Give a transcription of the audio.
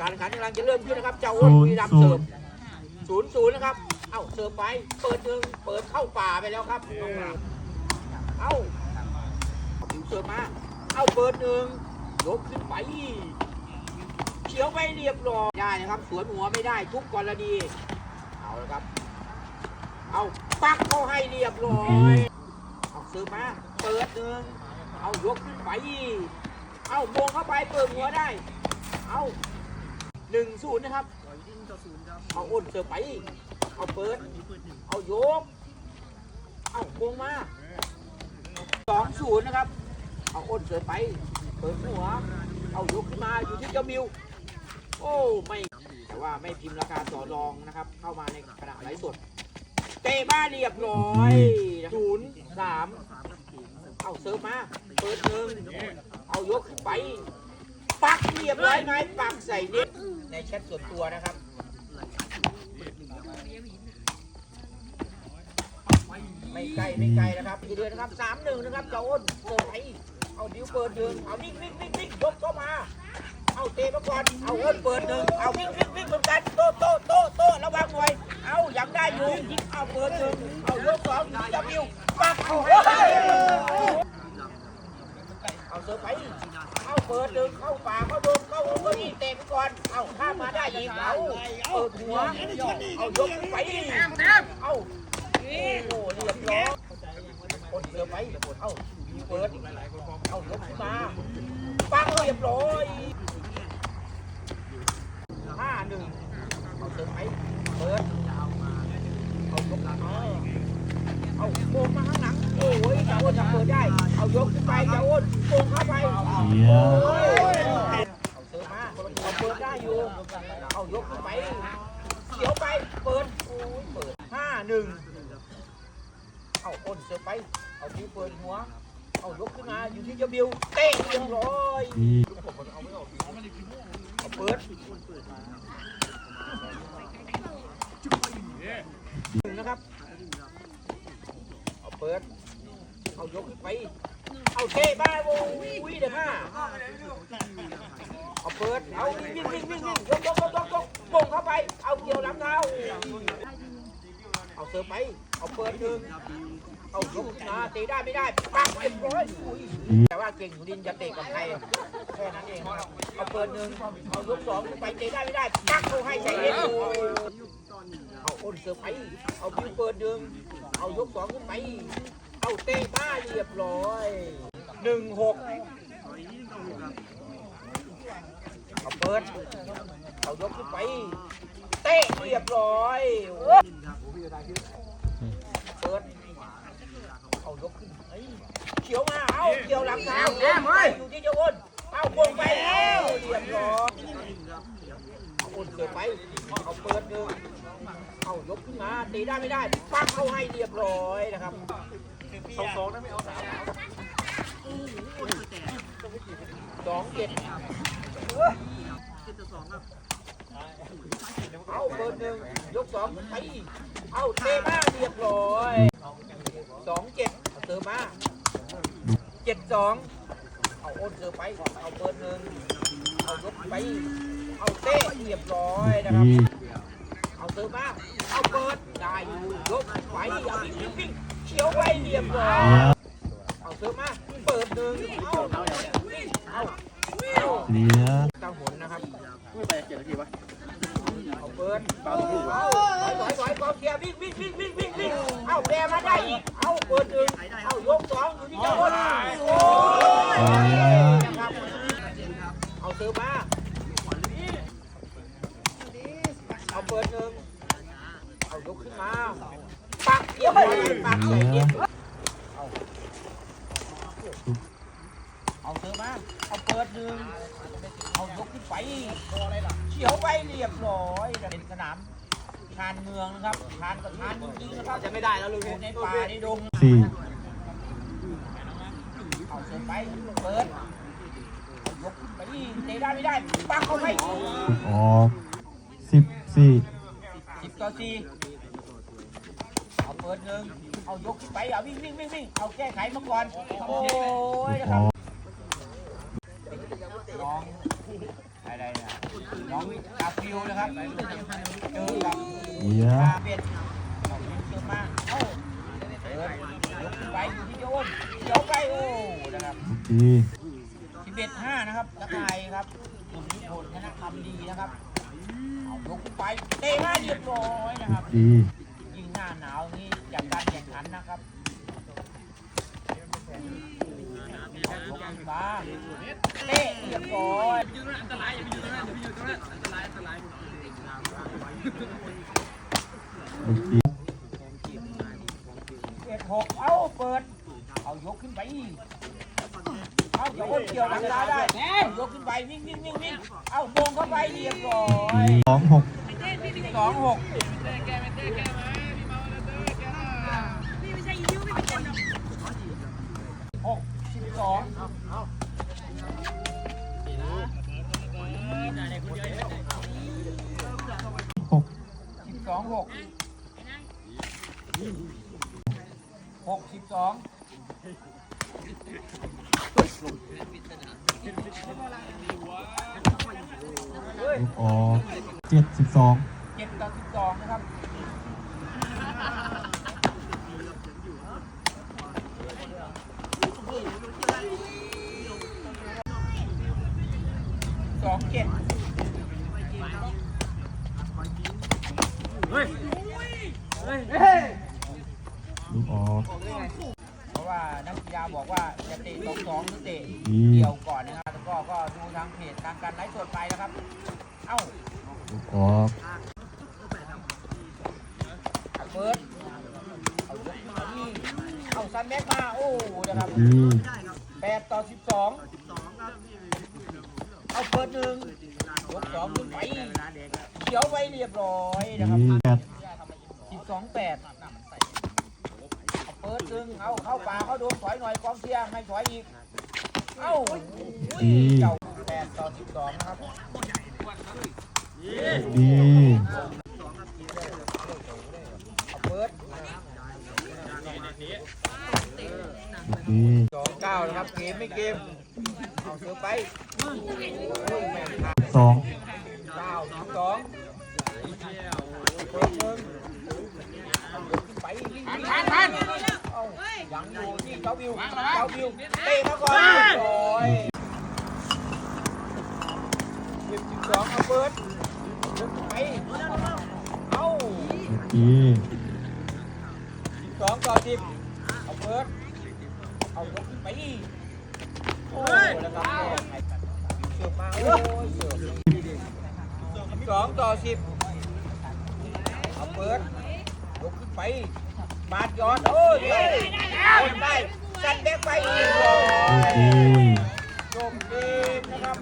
การแข่งขันกำลังจะเริ่มขึ้นนะครับ เจ้าอ้วนบุรีรัมย์เสิร์ฟศูนย์ศูนย์นะครับ เอ้าเสิร์ฟไป เปิดหนึ่งเปิดเข้าป่าไปแล้วครับเอ้าผิวเสิร์ฟมา เอ้าเปิดหนึ่งยกขึ้นไปเฉียวไปเรียบร้อยได้นะครับ สวนหัวไม่ได้ทุกกรณี เอาละครับ เอาปักเข้าให้เรียบร้อยเอาซื้อมา เปิดหนึ่งเอายกขึ้นไป เอาโมงเข้าไปเปิดหัวได้ เอา หนึ่งศูนย์นะครับเอาอ้นเสือไป เอาเปิด เอายก เอาโมงมาสองศูนย์นะครับ เอาอ้นเสือไป เปิดหัว เอายกขึ้นมาอยู่ที่เจ้ามิว โอ้ไม่ แต่ว่าไม่พิมพ์ราคาต่อรองนะครับ เข้ามาในขณะไลฟ์สด เตะบ้านเรียบร้อยศูนย์สามเอาเซิร์ฟมา เปิดหนึ่งเอายกขึ้นไป ปักเรียบร้อยไหมปักใส่นิดในแชทส่วนตัวนะครับไม่ไกลไม่ไกลนะครับทีเดียวนะครับสามหนึ่งนะครับเจ้าอ้นเสิร์ฟไปเอาดิ้วเปิดหนึ่งเอานิ่งนิ่งนิ่งนิ่งยกเข้ามา เอาเตะมาก่อนเอาอ้นเปิดหนึ่งเอาวิ่งวิ่งวิ่งเหมือนกันโตโตโตโตระวังหน่อย เอายังได้อยู่เอาเปิดหนึ่งเอายกสองจะมิวปักเอาให้เอาเสิร์ฟไป เอาเปิดหนึ่งเข้าป่าเข้าโดนเข้าก็นี่เตะไปก่อน เอาข้ามมาได้อีกเอาเปิดหัว เอายกไปเอาโอ้โหเรียบร้อยกดเสิร์ฟไปเอาเปิดเอายกขึ้นมาปังเรียบร้อยห้าหนึ่งเอาเสิร์ฟไปเปิดเอายกมาเอาโกงมาข้างหลังโอ้ยจะอ้วนจะเปิดได้ เอายกขึ้นไปจะอ้วนโกงเข้าไป เสีย โอ้ยเอาเสิร์ฟมา เอาเปิดได้อยู่ เอายกขึ้นไปเขียวิดเปิดห้าหนึ่งเอาอ้นเสิร์ฟไป เอาที่เปิดหัว เอายกขึ้นมาอยู่ที่เจ้าบิวเตะเรียบร้อยเอาเปิดหนึ่งนะครับ เอาเปิด เอายกขึ้นไป เอาเทบ้าโว้ยเดี๋ยวห้า เอาเปิด เอาวิ่งวิ่งวิ่งวิ่งยกยกยกยกยกโป่งเข้าไป เอาเกี่ยวหลังเท้า เอาเสิร์ฟไป เอาเปิดหนึ่งเอายกนมาเตะได้ไม่ได้ปักเรียบร้อยแต่ว่าเก่งสุรินจะเตะกับใครแค่นั้นเองครับเอาเปิดหนึ่งเอายกสองไปเตะได้ไม่ได้ปักเขาให้ใจเย็นเอาอ้นเสิร์ฟไป เอาพิวเปิดหนึ่งเอายกสองขึ้นไป เอาเตะบ้าเรียบร้อยหนึ่งหก เอาเปิดเอายกขึ้นไป เตะเรียบร้อยเปิดเอายกขึ้นเอ้ยเขียวมา เอาเกี่ยวหลังเท้าแม่อยู่ที่เจ้าอ้นเอาวงไปแล้วเรียบร้อยอาอ้นเกิดไปเอาเปิดหนึ่งเอายกขึ้นมาตีได้ไม่ได้ ปักเข้าให้เรียบร้อยนะครับสองสองนะไม่เอาสามสองเจ็ด เอาเปิดหนึ่งยกสองไปเอาเตะมาเรียบร้อยสองเจ็ดเอาเติมมาเจ็ดสองเอาโอนเติมไปเอาเปิดหนึ่งเอายกไปเอาเต้เรียบร้อยนะครับดีเอาเติมมาเอาเปิดได้อยู่ยกไปเอาวิ่งวิ่งวิ่งเขียวไปเรียบร้อยเอาเติมมาเปิดหนึ่งเอาวิ่งเอาเอาเสียตาหนนะครับไปเอาเปิดเอาถอยถอยถอยกองเชียร์วิ่งวิ่งวิ่งวิ่งวิ่งวิ่งเอาแบมาได้อีกเอาเปิดหนึ่งเอายกสองอยู่ที่เจ้าคนโอ้ยเอาเติมมาเอาเปิดหนึ่งเอายกขึ้นมาปักเกี่ยวไปปักเกี่ยวเอาเอาเติมมา เอาเปิดหนึ่งเอายกขึ้นไปเฉียว ไปเรียบร้อยเป็นสนามชานเมืองนะครับชานกับชานจริงๆนะครับจะไม่ได้แล้วลุงในป่าในดงสี่เอาเติมไปเปิดเอายกขึ้นไปเตะได้ไม่ได้ปักเข้าให้ถูกออกสิบสี่สิบต่อสี่เอาเปิดหนึ่งเอายกขึ้นไปเอาวิ่งวิ่งวิ่งวิ่งเอาแก้ไขมาก่อนโอ้ยนะถูกคอรับ อก ลอง อะไรนะ น้องกาฟิวนะครับเจอกับเสียกาเบ็ดเอายิงเจอมาเอ้าเปิดยกขึ้นไปอยู่ที่โยนเดี๋ยวไปโอ้นะครับลูกดีสิบเอ็ดห้านะครับตะไคร้ครับกลุ่มนิพนธ์คณะทำดีนะครับเอายกขึ้นไปเตะมาเรียบร้อยนะคลูรับกดียิ่งหน้าหนาวนี่จากการแข่งขันนะครับยกขึ้นมา เตะเรียบร้อยลูกดีเอ็ดหกเอาเปิด เอายกขึ้นไปอีกเอาจะอ้นเกี่ยวหลังคาได้เอายกขึ้นไปวิ่งวิ่งวิ่งวิ่งเอาโมงเข้าไปเรียบร้อยสองหกสองหกพี่ไม่ใช่ยิ้วพี่เป็นคนหรอก หก สองหกสิบสองหกหกสิบสองออกเจ็ดสิบสอง เจ็ดต่อสิบสองนะครับ สองเจ็ดลูกออกเพราะว่านักกีฬาบอกว่าจะเตะสองสองหรือเตะเดี่ยวก่อนนะครับ แล้วก็ก็ดูทางเพจทางการไลฟ์สดไปนะครับ เอ้าลูกออกเบิร์ดเอายกเอานี่เอาซันแม็กมา โอ้นะครับแปดต่อสิบสอง เอาเปิดหนึ่งยกสองขึ้นไปเขียวไปเรียบร้อยนะครับดีแปดสิบสองแปดเอาเปิดหนึ่งเอาเข้าป่าเข้าโดนถอยหน่อยกองเชียร์ให้ถอยอีก เอ้าอุ้ยเจ้าแปดต่อสิบสองนะครับดีเอาเปิดลูกดีสองเก้านะครับเกมไม่เกมเอาเสือไปสองเก้าสิบสองเปิดหนึ่งเอายกขึ้นไปพันพันพันเอายังอยู่ที่เจ้าวิวเจ้าวิวเตะมาก่อนเรียบร้อยสิบสิบสองเอาเปิดยกขึ้นไปเอาลูกดีสิบสองต่อสิบเอาเปิดเอายกขึ้นไปโอ้ยแล้วก็เสอมาโอ้ยเสือสิบสองต่อสิบเอาเปิดยกขึ้นไป บาดยอดโอ้ยได้ได้สันแบกไปอีกเลลูกดียจบเกมนะครับ